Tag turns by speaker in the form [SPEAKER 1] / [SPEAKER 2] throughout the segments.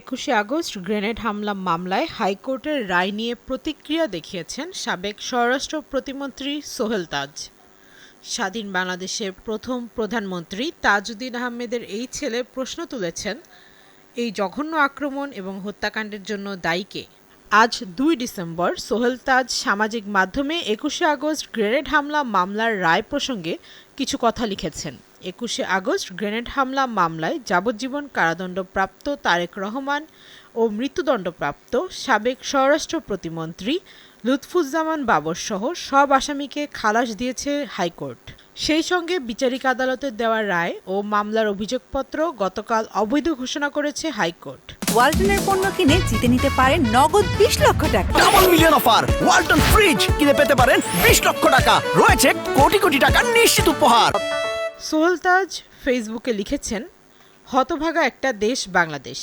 [SPEAKER 1] একুশে August grenade হামলা মামলায় হাইকোর্টের রায় নিয়ে প্রতিক্রিয়া দেখিয়েছেন সাবেক স্বরাষ্ট্র প্রতিমন্ত্রী সোহেল তাজ। স্বাধীন বাংলাদেশের প্রথম প্রধানমন্ত্রী তাজউদ্দিন আহমেদের এই ছেলে প্রশ্ন তুলেছেন, এই জঘন্য আক্রমণ এবং হত্যাকাণ্ডের জন্য দায়ীকে আজ দুই ডিসেম্বর সোহেল তাজ সামাজিক মাধ্যমে একুশে আগস্ট গ্রেনেড হামলা মামলার রায় প্রসঙ্গে কিছু কথা লিখেছেন। একুশে আগস্ট গ্রেনেড হামলা মামলায় যাবজ্জীবন কারাদণ্ডপ্রাপ্ত তারেক রহমান ও মৃত্যুদণ্ডপ্রাপ্ত সাবেক স্বরাষ্ট্র প্রতিমন্ত্রী লুৎফুজ্জামান বাবরসহ সব আসামিকে খালাস দিয়েছে হাইকোর্ট। সেই সঙ্গে বিচারিক আদালতের দেওয়া রায় ও মামলার অভিযোগপত্র গতকাল অবৈধ ঘোষণা করেছে হাইকোর্ট।
[SPEAKER 2] ওয়ালটনের পণ্য কিনে জিতে নিতে পারেন নগদ বিশ লক্ষ টাকা।
[SPEAKER 3] Double million offer Walton fridge কিনে পেতে পারেন বিশ লক্ষ টাকা। রয়েছে কোটি কোটি টাকার নিশ্চিত উপহার।
[SPEAKER 1] সোহেল তাজ ফেসবুকে লিখেছেন, হতভাগা একটা দেশ বাংলাদেশ।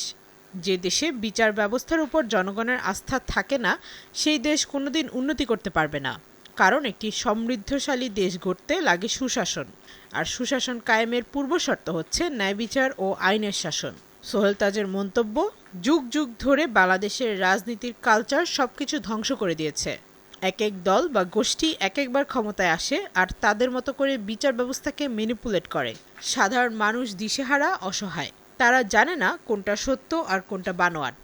[SPEAKER 1] যে দেশে বিচার ব্যবস্থার উপর জনগণের আস্থা থাকে না, সেই দেশ কোনোদিন উন্নতি করতে পারবে না। কারণ একটি সমৃদ্ধশালী দেশ গড়তে লাগে সুশাসন। আর সুশাসন কায়েমের পূর্বশর্ত হচ্ছে ন্যায় বিচার ও আইনের শাসন। সোহেল তাজের মন্তব্য, যুগ যুগ ধরে বাংলাদেশের রাজনীতির কালচার সবকিছু ধ্বংস করে দিয়েছে। এক এক দল বা গোষ্ঠী এক একবার ক্ষমতায় আসে আর তাদের মতো করে বিচার ব্যবস্থাকে ম্যানিপুলেট করে। সাধারণ মানুষ দিশেহারা, অসহায়। তারা জানে না কোনটা সত্য আর কোনটা বানোয়াট।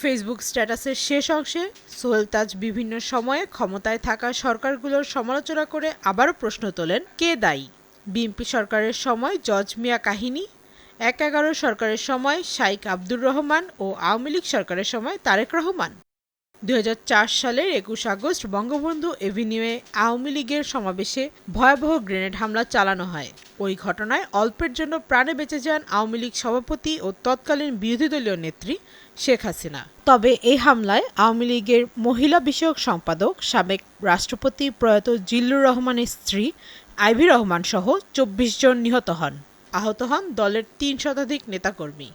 [SPEAKER 1] ফেসবুক স্ট্যাটাসের শেষ অংশে সোহেল তাজ বিভিন্ন সময়ে ক্ষমতায় থাকা সরকারগুলোর সমালোচনা করে আবারও প্রশ্ন তোলেন, কে দায়ী? বিএনপি সরকারের সময় জজ মিয়া কাহিনী, এক এগারো সরকারের সময় শাইক আব্দুর রহমান ও আওয়ামী লীগ সরকারের সময় তারেক রহমান। দুই হাজার চার সালের একুশ আগস্ট বঙ্গবন্ধু এভিনিউয়ে আওয়ামী লীগের সমাবেশে ভয়াবহ গ্রেনেড হামলা চালানো হয়। ওই ঘটনায় অল্পের জন্য প্রাণে বেঁচে যান আওয়ামী লীগ সভাপতি ও তৎকালীন বিরোধী দলীয় নেত্রী শেখ হাসিনা। তবে এই হামলায় আওয়ামী লীগের মহিলা বিষয়ক সম্পাদক, সাবেক রাষ্ট্রপতি প্রয়াত জিল্লুর রহমানের স্ত্রী আইভি রহমান সহ চব্বিশ জন নিহত হন। আহত হন দলের তিন শতাধিক নেতাকর্মী।